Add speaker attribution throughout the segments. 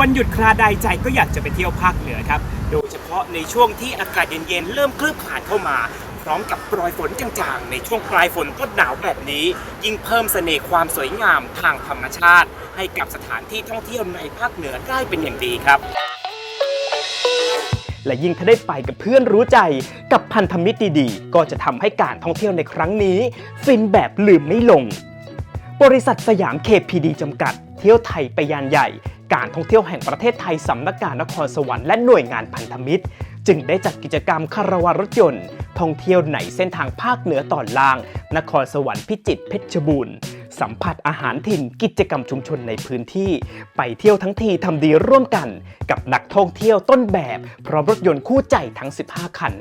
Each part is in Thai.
Speaker 1: วันหยุดคราใดใจก็อยากจะไปเที่ยวภาคเหนือครับ โดยเฉพาะในช่วงที่อากาศเย็นๆ เริ่มคลืบคลานเข้ามา พร้อมกับโปรยฝนจางๆ ในช่วงปลายฝนต้นหนาวแบบนี้ ยิ่งเพิ่มเสน่ห์ความสวยงามทางธรรมชาติ ให้กับสถานที่ท่องเที่ยวในภาคเหนือได้เป็นอย่างดีครับและยิ่งถ้าได้ไปกับเพื่อนรู้ใจกับพันธมิตรดีๆ ก็จะทำให้การท่องเที่ยวในครั้งนี้ ฟินแบบลืมไม่ลง บริษัทสยามเคพีดีจำกัด เที่ยวไทยไปยานใหญ่ การท่องเที่ยวแห่งประเทศไทยสำนักงานนครสวรรค์และหน่วยงานพันธมิตร จึงได้จัดกิจกรรมคาราวารถยนต์ ท่องเที่ยวในเส้นทางภาคเหนือตอนล่าง นครสวรรค์พิจิตรเพชรบูรณ์ สัมผัสอาหารถิ่นกิจกรรมชุมชนในพื้นที่ ไปเที่ยวทั้งทีทำดีร่วมกัน กับนักท่องเที่ยวต้นแบบ พร้อมรถยนต์คู่ใจทั้ง 15 คัน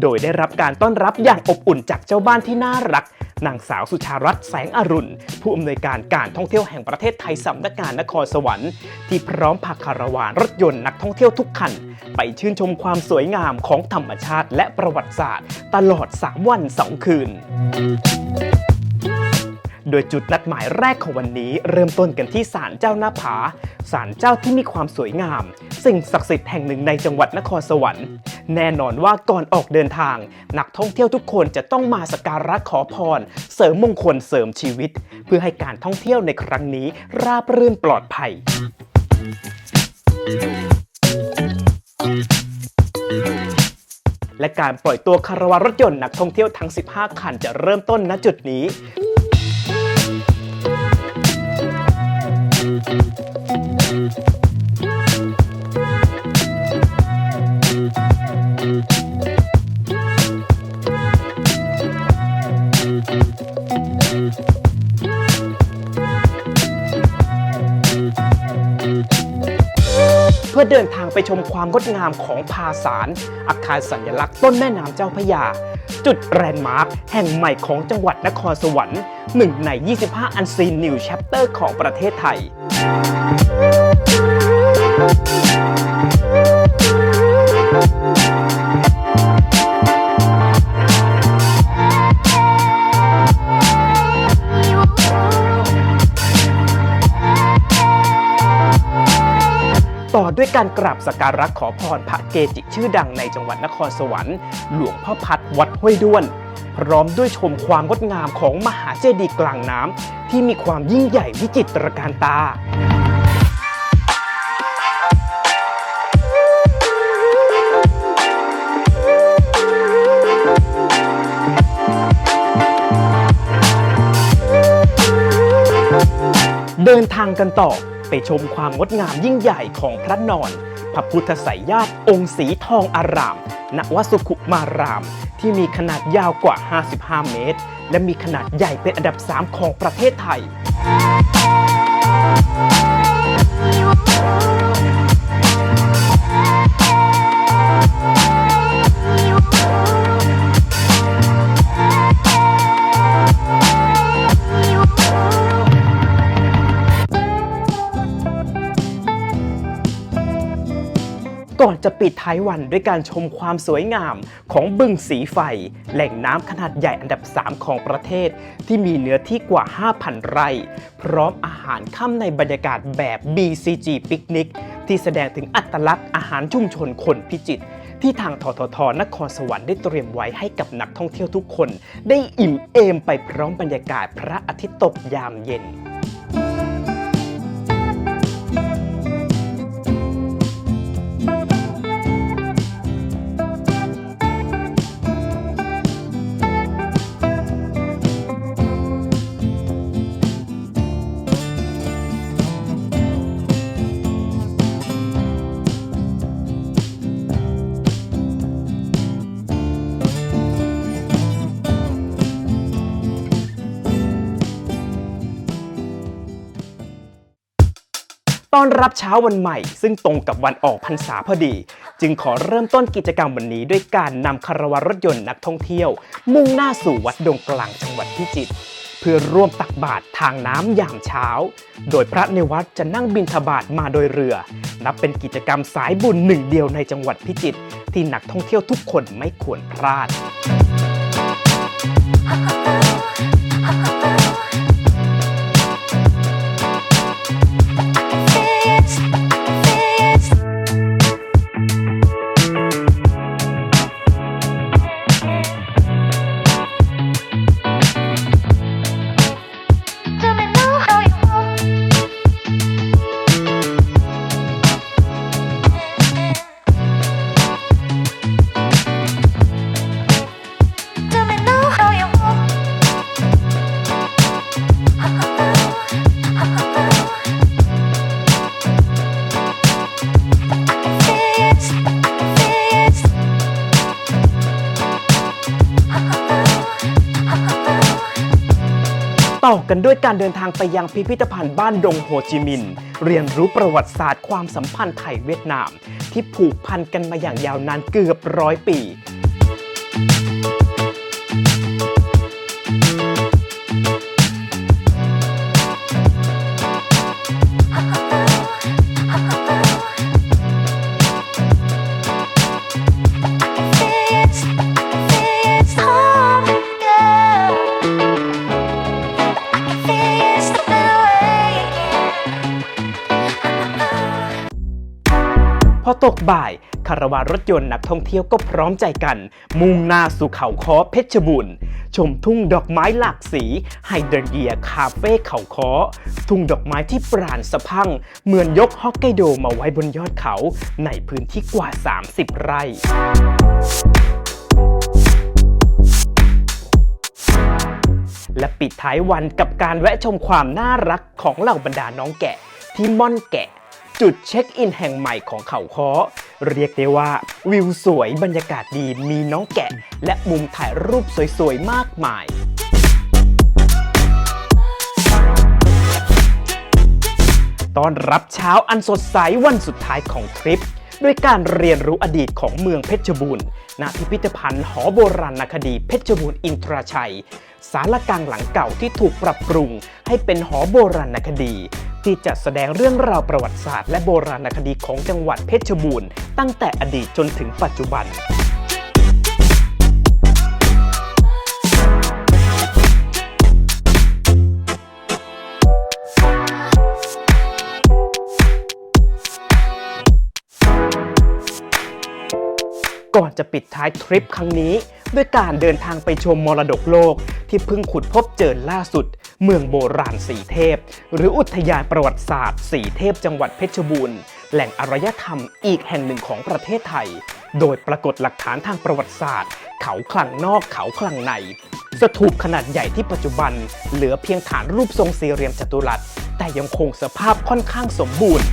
Speaker 1: โดยได้รับการต้อนรับอย่างอบอุ่นจากเจ้าบ้านที่น่ารักนางสาวสุชารัตน์แสงอรุณ ผู้อำนวยการการท่องเที่ยวแห่งประเทศไทยสำนักงานนครสวรรค์ที่พร้อมพาคาราวานรถยนต์นักท่องเที่ยวทุกคัน ไปชื่นชมความสวยงามของธรรมชาติและประวัติศาสตร์ ตลอด 3 วัน 2 คืน โดยจุดนัดหมายแรกของวันนี้เริ่มต้นกันที่ศาลเจ้าหน้าผาศาลเจ้าที่มีความสวยงาม สิ่งศักดิ์สิทธิ์แห่งหนึ่งในจังหวัดนครสวรรค์ แน่นอนว่าก่อนออกเดินทาง นักท่องเที่ยวทุกคนจะต้องมาสักการะขอพร เสริมมงคลเสริมชีวิต เพื่อให้การท่องเที่ยวในครั้งนี้ราบรื่นปลอดภัย และการปล่อยตัวคารวารถยนต์นักท่องเที่ยวทั้ง 15 คันจะเริ่มต้นณจุดนี้ เพื่อเดินทางไปชมความงดงามของภาสารอาคารสัญลักษณ์ต้นแม่น้ำเจ้าพระยา จุดแรนด์มาร์คแห่งใหม่ของจังหวัดนครสวรรค์หนึ่งใน 25 อันซีนนิวแชปเตอร์ของประเทศไทย ด้วยการกราบสักการะขอพรพระเกจิชื่อดังในจังหวัดนครสวรรค์หลวงพ่อพัดวัดห้วยด้วน พร้อมด้วยชมความงดงามของมหาเจดีย์กลางน้ำที่มีความยิ่งใหญ่วิจิตรการตาเดินทางกันต่อ ไปชมความงดงามยิ่งใหญ่ของพระนอน พระพุทธไสยญาติองค์สีทองอาราม ณวสุขุมาราม ที่มีขนาดยาวกว่า 55 เมตร และมีขนาดใหญ่เป็นอันดับ 3 ของประเทศไทย จะปิดท้ายวันด้วยการชมความสวยงามของบึงสีไฟ แหล่งน้ำขนาดใหญ่อันดับ 3 ของประเทศ ที่มีเนื้อที่กว่า 5,000 ไร่ พร้อมอาหารค่ำในบรรยากาศแบบ BCG ปิกนิกที่แสดงถึงอัตลักษณ์อาหารชุมชนคนพิจิตรที่ทางทททนครสวรรค์ได้เตรียมไว้ให้กับนักท่องเที่ยวทุกคน ได้อิ่มเอมไปพร้อมบรรยากาศพระอาทิตย์ตกยามเย็น ต้อนรับเช้าวันใหม่ ซึ่งตรงกับวันออกพรรษาพอดี จึงขอเริ่มต้นกิจกรรมวันนี้ ด้วยการนำคาราวารถยนต์นักท่องเที่ยว มุ่งหน้าสู่วัดดงกลางจังหวัดพิจิตรเพื่อร่วมตักบาตรทางน้ำยามเช้า โดยพระในวัดจะนั่งบิณฑบาตมาโดยเรือ นับเป็นกิจกรรมสายบุญหนึ่งเดียวในจังหวัดพิจิตรที่นักท่องเที่ยวทุกคนไม่ควรพลาด กันด้วยการเดินทางไปยังพิพิธภัณฑ์บ้านดงโฮจิมินห์เรียนรู้ประวัติศาสตร์ความสัมพันธ์ไทยเวียดนาม ที่ผูกพันกันมาอย่างยาวนานเกือบร้อยปี ตกบ่ายคาราวานรถยนต์นักท่องเที่ยวก็พร้อมใจกัน มุ่งหน้าสู่เขาค้อเพชรบูรณ์ชมทุ่งดอกไม้หลากสีไฮเดรเยียคาเฟ่เขาค้อทุ่งดอกไม้ที่ปราณสะพัง เหมือนยกฮอกไกโดมาไว้บนยอดเขา ในพื้นที่กว่า 30 ไร่และปิดท้ายวันกับการแวะชมความน่ารักของเหล่าบรรดาน้องแกะที่ม่อนแกะ จุดเช็คอินแห่งใหม่ของเขาค้อ เรียกได้ว่า วิวสวยบรรยากาศดีมีน้องแกะ และมุมถ่ายรูปสวยๆ มากมายตอนรับเช้าอันสดใสวันสุดท้ายของทริป ด้วยการเรียนรู้อดีตของเมืองเพชรบูรณ์ณพิพิธภัณฑ์หอโบราณคดีเพชรบูรณ์อินทราชัย สารกลางหลังเก่าที่ถูกปรับปรุงให้เป็นหอโบราณคดี ที่จะแสดงเรื่องราวประวัติศาสตร์และโบราณคดีของจังหวัดเพชรบูรณ์ตั้งแต่อดีตจนถึงปัจจุบันก่อนจะปิดท้ายทริปครั้งนี้ ด้วยการเดินทางไปชมมรดกโลก ที่เพิ่งขุดพบเจอล่าสุด เมืองโบราณสีเทพ หรืออุทยานประวัติศาสตร์สีเทพจังหวัดเพชรบูรณ์ แหล่งอารยธรรมอีกแห่งหนึ่งของประเทศไทย โดยปรากฏหลักฐานทางประวัติศาสตร์ เขาคลังนอกเขาคลังใน สถูปขนาดใหญ่ที่ปัจจุบัน เหลือเพียงฐานรูปทรงสี่เหลี่ยมจัตุรัส แต่ยังคงสภาพค่อนข้างสมบูรณ์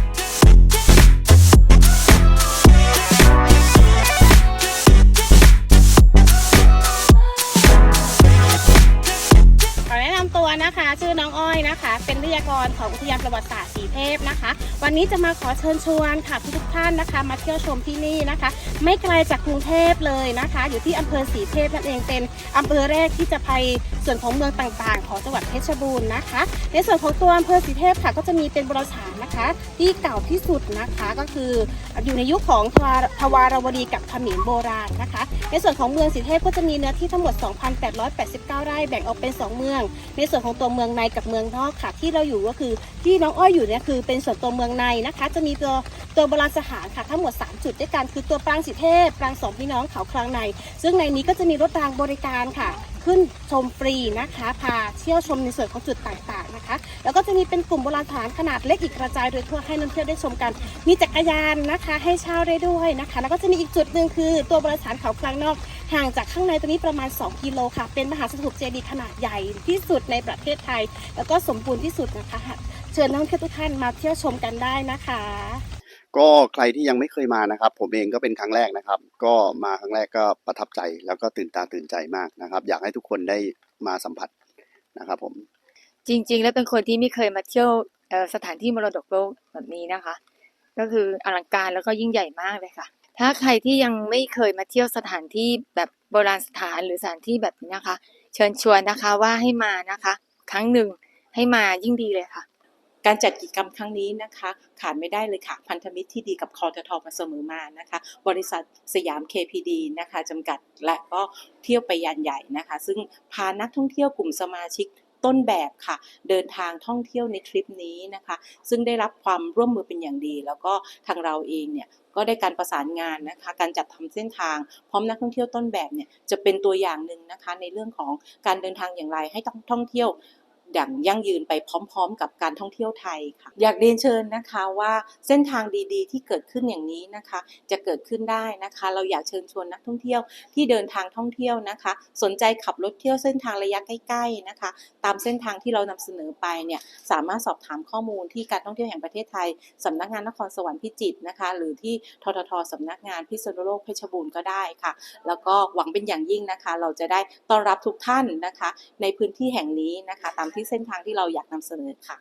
Speaker 2: นะคะ ชื่อน้องอ้อยนะคะ เป็นวิทยากรของอุทยานประวัติศาสตร์ สีเทพนะคะ วันนี้จะมาขอเชิญชวนค่ะทุกท่านนะคะ มาเที่ยวชมที่นี่นะคะ ไม่ไกลจากกรุงเทพเลยนะคะ อยู่ที่อำเภอสีเทพนั่นเองเป็นอำเภอแรกที่จะไปส่วนของเมืองต่างๆ ของจังหวัดเพชรบูรณ์นะคะ ในส่วนของตัวอำเภอสีเทพค่ะ ก็จะมีเป็นโบราณสถานนะคะ ที่เก่าที่สุดนะคะก็คืออยู่ในยุคของทวารทวารวดีกับขมรโบราณนะคะ ในส่วนของเมืองสีเทพก็จะมีเนื้อที่ทั้งหมด 2,889 ไร่แบ่งออกเป็น 2 เมือง ในส่วนของตัวเมืองในกับเมืองนอกค่ะ ที่เราอยู่ก็คือที่น้องอ้อยอยู่เนี่ยคือเป็นส่วนตัวเมืองในนะคะ จะมีตัวตัวโบราณสถานค่ะทั้งหมด 3 จุดด้วยกันคือตัวปรางสีเทพปรางสองพี่น้องเขาคลังใน ซึ่งในนี้ก็จะมีรถรางบริการค่ะ ขึ้นชมฟรีนะคะ พาเที่ยวชมในส่วนของจุดต่างๆนะคะ แล้วก็จะมีเป็นกลุ่มโบราณสถานขนาดเล็กอีกกระจายโดยทั่วให้นักเที่ยวได้ชมกัน มีจักรยานนะคะ ให้เช่าได้ด้วยนะคะ แล้วก็จะมีอีกจุดหนึ่งคือ ตัวโบราณสถานเขาคลังนอกห่างจากข้างในตรงนี้ประมาณ 2 กิโลค่ะ เป็นมหาสถูปเจดีย์ขนาดใหญ่ที่สุดในประเทศไทย แล้วก็สมบูรณ์ที่สุดนะคะ เชิญนักท่องเที่ยวทุกท่านมาเที่ยวชมกันได้นะคะ
Speaker 3: ก็ใครที่ยังไม่เคยมานะครับ ผมเองก็เป็นครั้งแรกนะครับ ก็มาครั้งแรกก็ประทับใจแล้วก็ตื่นตาตื่นใจมากนะครับ อยากให้ทุกคนได้มาสัมผัสนะครับ ผม
Speaker 4: จริง ๆ แล้วเป็นคนที่ไม่เคยมาเที่ยวเอ่อสถานที่มรดกโลกแบบนี้นะคะ ก็คืออลังการแล้วก็ยิ่งใหญ่มากเลยค่ะ ถ้าใครที่ยังไม่เคยมาเที่ยวสถานที่แบบโบราณสถานหรือสถานที่แบบนี้นะคะ เชิญชวนนะคะว่าให้มานะคะ ครั้งหนึ่งให้มายิ่งดีเลยค่ะ
Speaker 5: การจัดกิจกรรมครั้งนี้นะคะ ขาดไม่ได้เลยค่ะ พันธมิตรที่ดีกับคอททมาเสมอมานะคะ บริษัทสยาม KPD นะคะจำกัดและก็เที่ยวไปยันใหญ่นะคะ ซึ่งพานักท่องเที่ยวกลุ่มสมาชิกต้นแบบค่ะ เดินทางท่องเที่ยวในทริปนี้นะคะ ซึ่งได้รับความร่วมมือเป็นอย่างดี แล้วก็ทางเราเองเนี่ยก็ได้การประสานงานนะคะ การจัดทำเส้นทาง พร้อมนักท่องเที่ยวต้นแบบเนี่ยจะเป็นตัวอย่างหนึ่งนะคะ ในเรื่องของการเดินทางอย่างไรให้ท่องเที่ยว อย่างยั่งยืนไปพร้อม ๆ กับการท่องเที่ยวไทยค่ะ อยากเรียนเชิญนะคะว่าเส้นทางดีๆ ที่เกิดขึ้นอย่างนี้นะคะ จะเกิดขึ้นได้นะคะ เราอยากเชิญชวนนักท่องเที่ยวที่เดินทางท่องเที่ยวนะคะ สนใจขับรถเที่ยวเส้นทางระยะใกล้ ๆนะคะ ตามเส้นทางที่เรานำเสนอไปเนี่ยสามารถสอบถามข้อมูลที่การท่องเที่ยวแห่งประเทศไทยสำนักงานนครสวรรค์พิจิตรนะคะ หรือที่ทททสำนักงานพิษณุโลกเพชรบูรณ์ก็ได้ค่ะ แล้วก็หวังเป็นอย่างยิ่งนะคะ เราจะได้ต้อนรับทุกท่านนะคะ ในพื้นที่แห่งนี้นะคะ ตามที่ที่เส้นทางที่เราอยากนำเสนอค่ะ